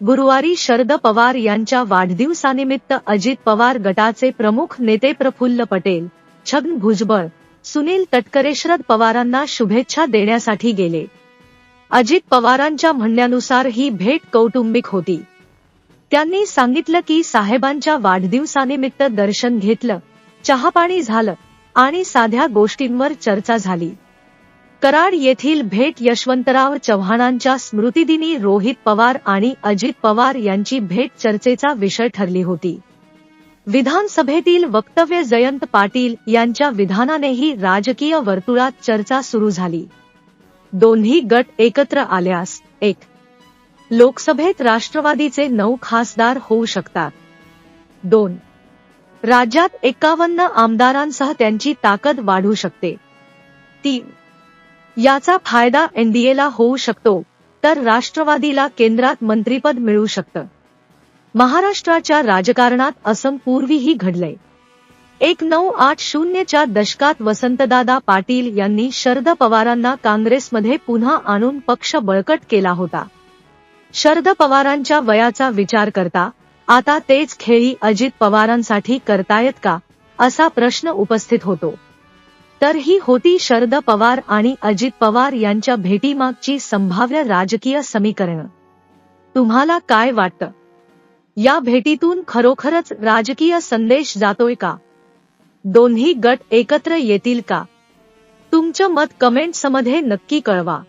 गुरुवारी शरद पवार यांच्या वाढदिवसानिमित्त अजित पवार गटाचे प्रमुख नेते प्रफुल्ल पटेल छगन भुजबळ सुनील तटकरे शरद पवारांना शुभेच्छा देण्यासाठी गेले. अजित पवारांच्या म्हणण्यानुसार ही भेट कौटुंबिक होती. त्यांनी सांगितलं की साहेबांच्या वाढदिवसानिमित्त दर्शन घेतलं चहापाणी झालं आणि साध्या गोष्टींवर चर्चा झाली. कराड येथील भेट यशवंतराव चव्हाणांच्या स्मृतिदिनी रोहित पवार आणि अजित पवार यांची भेट चर्चेचा विषय ठरली होती. विधानसभेतील वक्तव्य जयंत पाटील यांच्या विधानानेही राजकीय वर्तुळात चर्चा सुरू झाली. दोन्ही गट एकत्र आल्यास एक. लोकसभेत राष्ट्रवादीचे नऊ खासदार होऊ शकतात. दोन. राज्यात एकावन्न आमदारांसह त्यांची ताकद वाढू शकते. तीन. याचा फायदा एनडीएला होऊ शकतो तर राष्ट्रवादीला केंद्रात मंत्रीपद मिळू शकतं. महाराष्ट्राच्या राजकारणात असम पूर्वीही घडलंय. एक नऊ आठ शून्यच्या दशकात वसंतदादा पाटील यांनी शरद पवारांना काँग्रेसमध्ये पुन्हा आणून पक्ष बळकट केला होता. शरद पवारांच्या वयाचा विचार करता आता तेच खेळी अजित पवारांसाठी करतायत का असा प्रश्न उपस्थित होतो. तर ही होती शरद पवार आणि अजित पवार यांच्या भेटीमागची संभाव्य राजकीय समीकरण. तुम्हाला काय वाटतं? या भेटीतून खरोखरच राजकीय संदेश जातोय का? दोन्ही गट एकत्र येतील का? तुमचं मत कमेंट्समध्ये नक्की कळवा.